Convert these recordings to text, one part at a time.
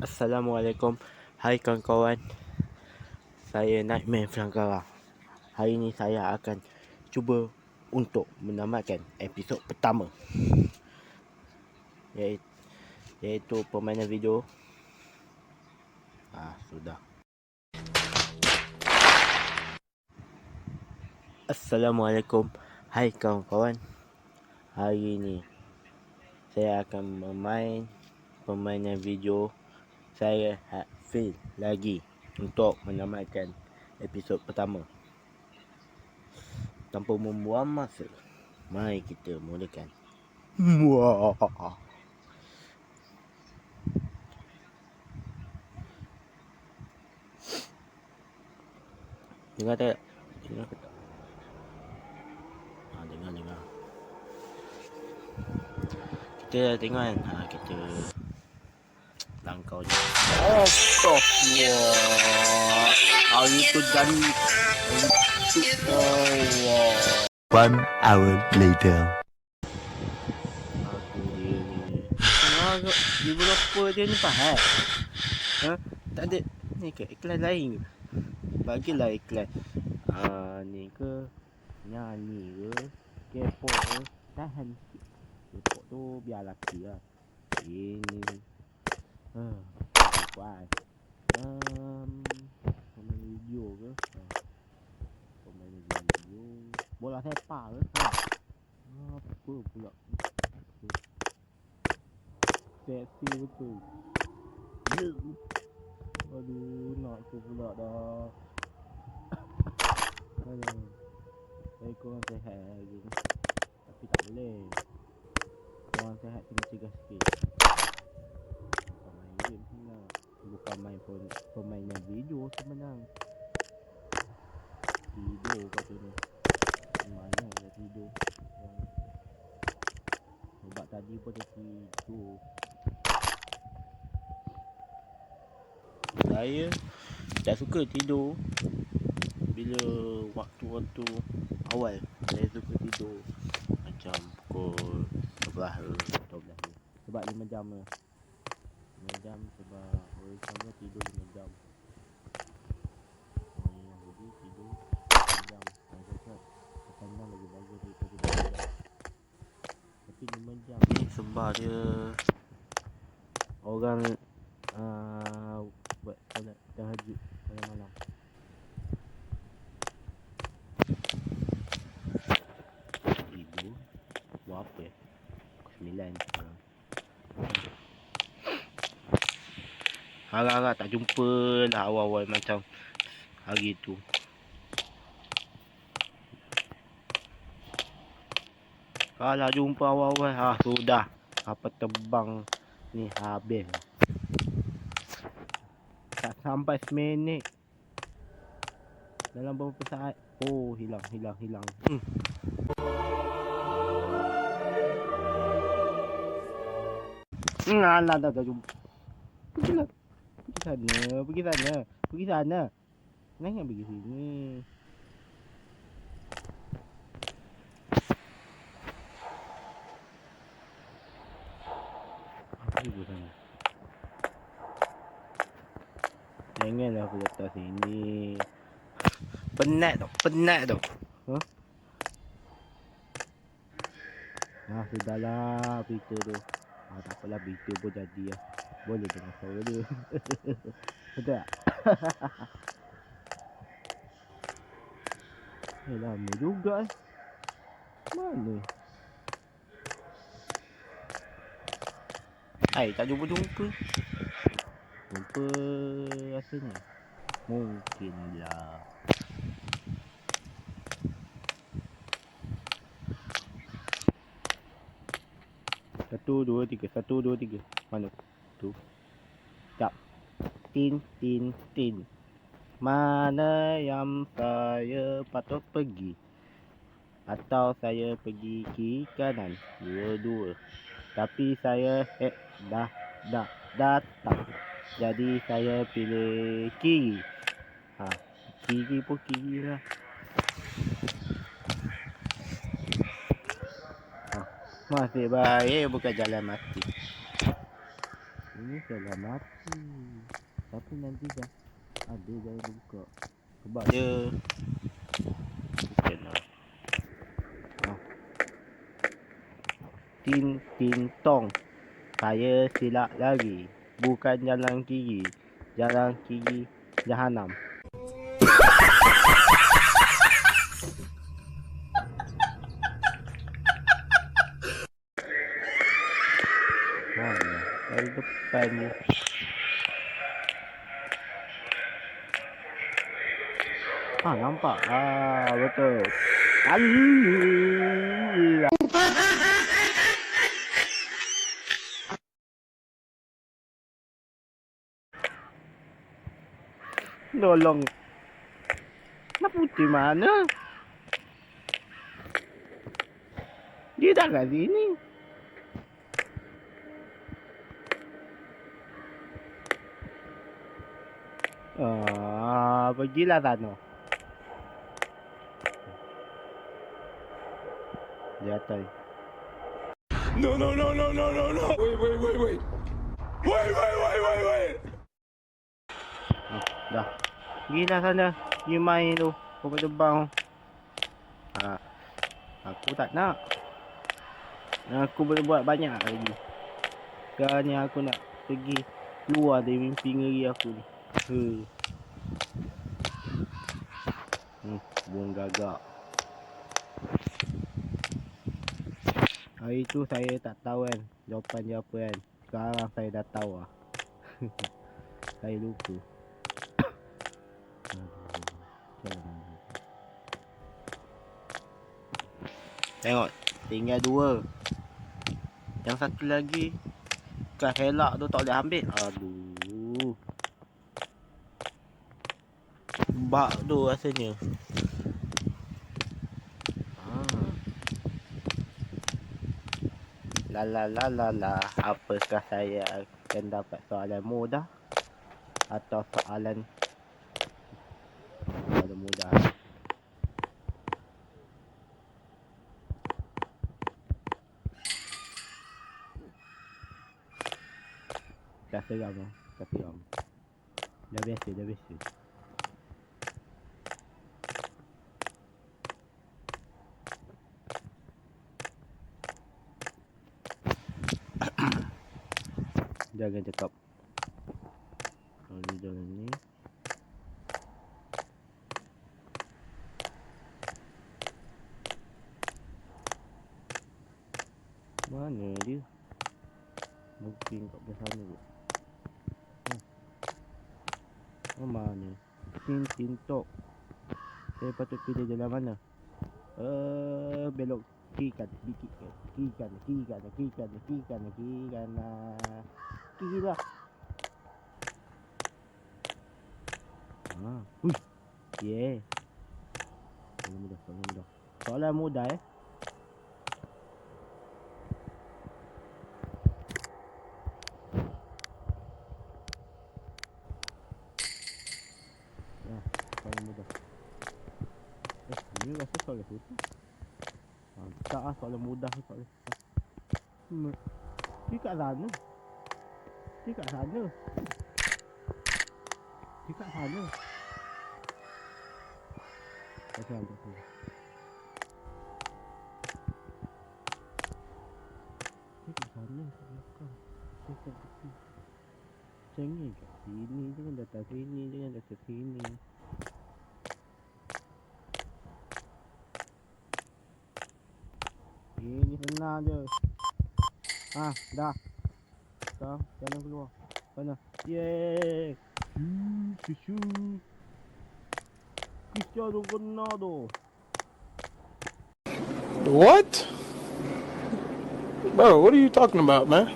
Assalamualaikum. Hai kawan-kawan. Saya Nightmare Frangkara Hari ini saya akan cuba untuk menamatkan episod pertama. Iaitu permainan video. Ah sudah. Assalamualaikum. Hai kawan-kawan. Hari ini Saya akan memain Permainan video saya fail lagi untuk menamatkan episod pertama. Tanpa membuang masa, mari kita mulakan. Dengar tak? Dengar tak? Ha, dengar, dengar. Kita tengok kan? Ha, kita langkau je. Astagfirullah. Hari tu jadi Allah. One hour later. Aku dia ni. Agak developer dia ni faham. Ha? Tak ada ni ke iklan lain ke? Bagilah iklan. Ah ni ke nyanyi ke K-pop ke tahan sikit. K-pop tu biar laki lah. Ini Ah, puas. Um, pemain video ke? Ha. Pemain video. Bola sepak ke? Ha. Apa pula? Seksi betul. Ya. Aduh, nak tu pula dah. Aduh. Saya kurang sehat lagi. Tapi tak boleh. Kurang sehat kena cegah sikit game senang bukan main pun permainan video sebenang tidur kata ni mana dah tidur sebab tadi pun dia tidur. Saya tak suka tidur bila waktu-waktu awal. Saya suka tidur macam pukul 11 12 sebab 5 jam lah 5 jam sebab orang sana tidur 5 jam. Orang yang Yahudi tidur 5 jam. Cakap 8 jam lagi bagus daripada 5 jam. Tapi 5 jam ni sebab dia. Orang uh, Buat solat tahajud malam-malam Tidur Buat apa ya Pukul 9 uh. Harap-harap tak jumpa lah awal-awal macam hari tu. Kalau jumpa awal-awal, ha sudah. Apa terbang ni habis. Tak sampai seminit. Dalam beberapa saat. Oh, hilang, hilang, hilang. Hmm. Dah, dah jumpa. Pergilah. Pergi sana, pergi sana, pergi sana. Jangan pergi sini. Pergi sana. Janganlah aku letak sini. Penat tau, penat tau. Ha? Ah, sudahlah berita tu. Ah, tak apalah pun jadi lah. Boleh dengar suara dia? Betul tak? eh lama juga eh. Mana? Hai tak jumpa-jumpa Jumpa rasanya. Mungkinlah. Satu, dua, tiga. Satu, dua, tiga. Mana? Tu. Sekejap. Tin, tin, tin. Mana yang saya patut pergi? Atau saya pergi kiri kanan? Dua-dua. Tapi saya eh, dah, dah, datang. Jadi saya pilih kiri. Ha, kiri pun kiri lah. Ha, masih baik bukan jalan mati. Ini sudah mati. Tapi nanti dah ada jangan buka. Sebab dia Bukan lah. Ah. Tin tin tong. Saya silap lagi. Bukan jalan kiri. Jalan kiri jahanam. Mana? Dari depan ni. Ah, nampak. Ah, betul. Allah. Nolong. Nak putih mana? Dia dah kat sini. Ah, pergilah sana. Di atas. No, no, no, no, no, no, no. Wait, wait, wait, wait. Wait, wait, wait, wait, wait. Ah, dah. Pergilah sana. You main tu. Kau terbang. Ah, aku tak nak. Aku boleh buat banyak lagi. Sekarang ni aku nak pergi keluar dari mimpi ngeri aku ni. Hmm. Hmm, buang gagak. Hari tu saya tak tahu kan jawapan dia apa kan. Sekarang saya dah tahu lah. saya lupa. Tengok, tinggal dua. Yang satu lagi Kan helak tu tak boleh ambil Aduh Bak tu rasanya. Ah. La la la la la. Apakah saya akan dapat soalan mudah? Atau soalan Soalan mudah? Dah seram lah Dah seram. Dah biasa, dah biasa Jangan cakap Kalau jalan ni Mana dia? Mungkin kat belah sana kot hmm. Oh mana? Tin tin tok Saya patut pilih jalan mana? Uh, belok kiri kan, kiri kan, kiri kan, kiri kan, kiri kan, kiri kan, kiri kan, kiri lah. Ah, hui, yeah. Soalan mudah, soalan mudah. Soalan mudah eh. Ah, soalan mudah. Eh, ni rasa soalan susah. Ha, tak lah soalan mudah ni soalan susah. Hmm. Dia kat sana. Dia kat sana. Dia kat sana. Tak tahu. Dia kat sana. Dia kat tepi. Jangan kat sini, jangan datang sini, jangan datang sini. Ini senang je. Ah, dah. Sekarang jalan keluar. Sana. Yeay. Shoo, shoo, shoo. Cristiano Ronaldo. What? Bro, what are you talking about, man?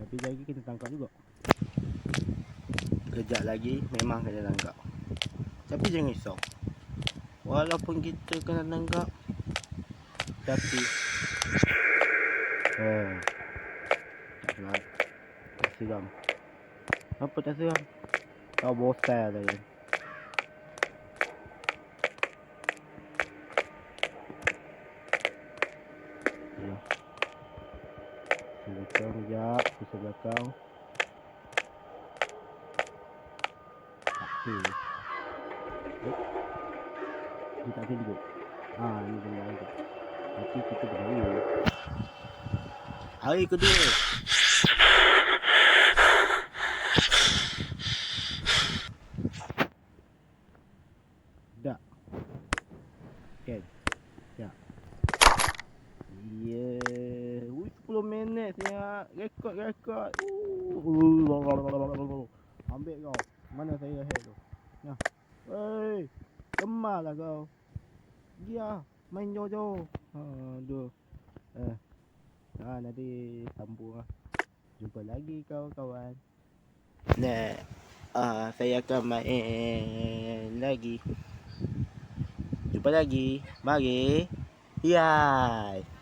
Tapi lagi kena tangkap juga. Kejap lagi memang kena tangkap. Tapi jangan risau. Walaupun kita kena tangkap tapi oh tak seram. Apa tak seram? Kau bosan lah ya. Ya. Belakang pusat belakang. Okey. Eh. Dia tak. Ha, ni benda lagi. Nanti kita berjaya. Hari kedua. Dah. Kan? Ya. Yeah. Ui, 10 minit saya rekod rekod. Uh. Ambil kau. Mana saya head tu? Ya. Hei. Kemarlah kau. Dia main jauh-jauh. Aduh. Eh. Ha, nanti sambung lah. Jumpa lagi kawan-kawan. Nah, uh, saya akan main lagi. Jumpa lagi. Mari. Yai.